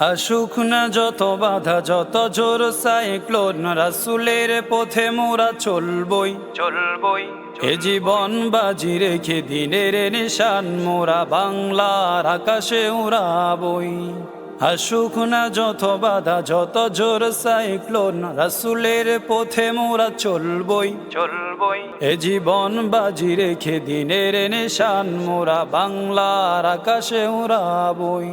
আসুক না যত বাধা যত জোর সাইক্লোন রাসুলের পথে মোরা চলবই। চলবই এ জীবন বাজি রেখে দিনের নিশান মোরা বাংলার আকাশে উড়াবই। আসুক না যত বাধা যত জোর সাইক্লোন রাসুলের পথে মোরা চলবই। চলবই। এ জীবন বাজি রেখে দিনের নিশান মোরা বাংলার আকাশে উড়াবই।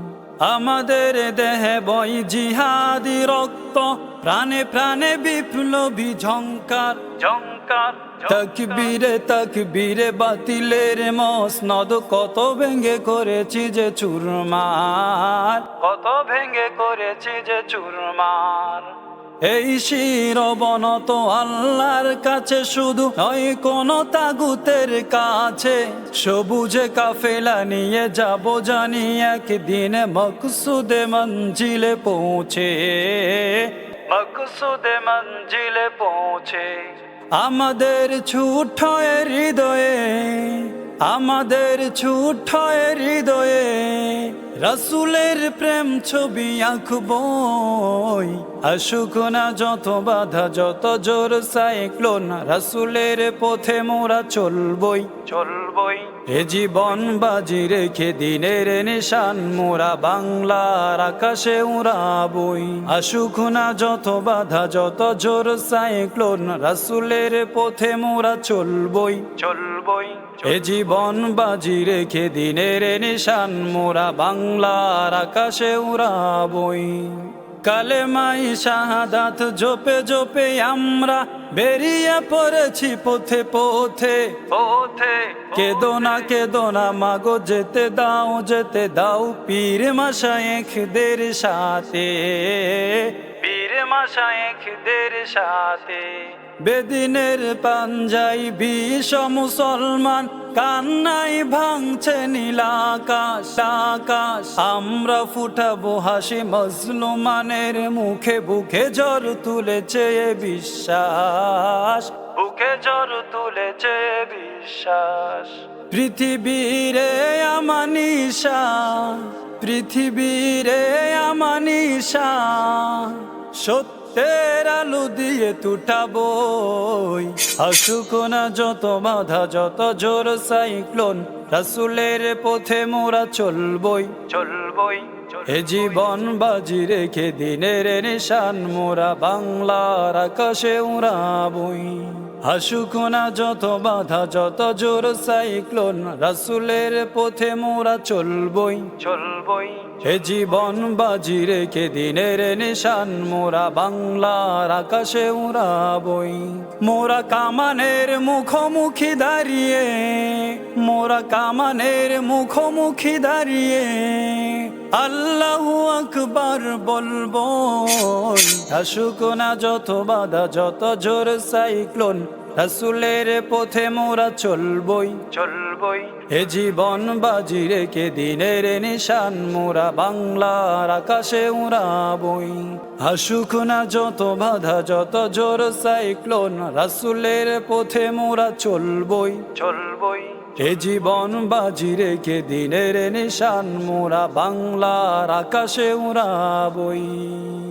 আমাদের দেহে বই জিহাদি রক্ত প্রাণে প্রাণে বিপ্লবী ঝঙ্কার ঝঙ্কার তকবীরে তকবীরে বাতিলের মসনদ কত ভেঙ্গে করেছি যে চুরমার। কত ভেঙ্গে করেছি যে চুরমার। এই শিরবন তো আল্লাহর কাছে শুধু নয় কোন তাগুতের কাছে। সবুজে কাফেলা নিয়ে যাব জানি একদিন মকসুদে মঞ্জিলে পৌঁছে। মকসুদে মঞ্জিলে পৌঁছে। আমাদের ছুট হৃদয়ে আমাদের ছুট হৃদয়ে। রসুলের প্রেম ছবি আঁকবই আসুক না যত বাধা যত জোর সাইক্লোন রসুলের পথে মোরা চলবই। চলবই। এ জীবন বাজি রেখে দিনের নিশান মোরা বাংলার আকাশে উড়াবই। আসুক না যত বাধা যত জোর সাইক্লোন রসুলের পথে মোরা চলবই। চলবই। এ জীবন বাজি রেখে দিনের নিশান মোরা বাংলার আকাশে উড়াবই। কালেমাই শাহাদাত জোপে জোপে আমরা বেরিয়ে পড়েছি পথে পথে। পথে। কেদো না কেদো না মাগো যেতে দাও যেতে দাও পীর মাসায়েখদের সাথে। সাথে। বেদিনের পাঞ্জাই বিষ মুসলমান কান্নাই ভাঙছে নীলাকাশ আকাশ আমরা ফুটাবো হাসি মজলুমানের মুখে বুকে জ্বর তুলেছে বিশ্বাস। বুকে জ্বর তুলেছে বিশ্বাস। পৃথিবীরে আমানিশা পৃথিবীরে আমানিশা। সত্যের আলু দিয়ে তুটাবই আসুক না যত বাধা যত জোর সাইক্লোন রাসুলের পথে মোরা চলবই। চলবই এ জীবন বাজি রেখে দিনের নিশান মোরা বাংলার আকাশে উড়াবই। হাসুক না যত বাধা যত জোর সাইক্লোন রাসুলের পথে মোরা চলবই। চলবই। এ জীবন বাজি রেখে দিনের নিশান মোরা বাংলার আকাশে উড়াবই। মোরা কামানের মুখোমুখি দাঁড়িয়ে মোরা কামানের মুখোমুখি দাঁড়িয়ে আল্লাহ আকবার বলব আসুক না যত বাধা যত জোর সাইক্লোন রাসুলের পথে মোরা চলবই। চলবই। এ জীবন বাজি রেখে দিনের নিশান মোরা বাংলার আকাশে উড়াবই। হাসুক না যত বাধা যত জোর সাইক্লোন রাসুলের পথে মোরা চলবই। চলবই। এ জীবন বাজি রেখে দিনের নিশান মোরা বাংলার আকাশে উড়াবই।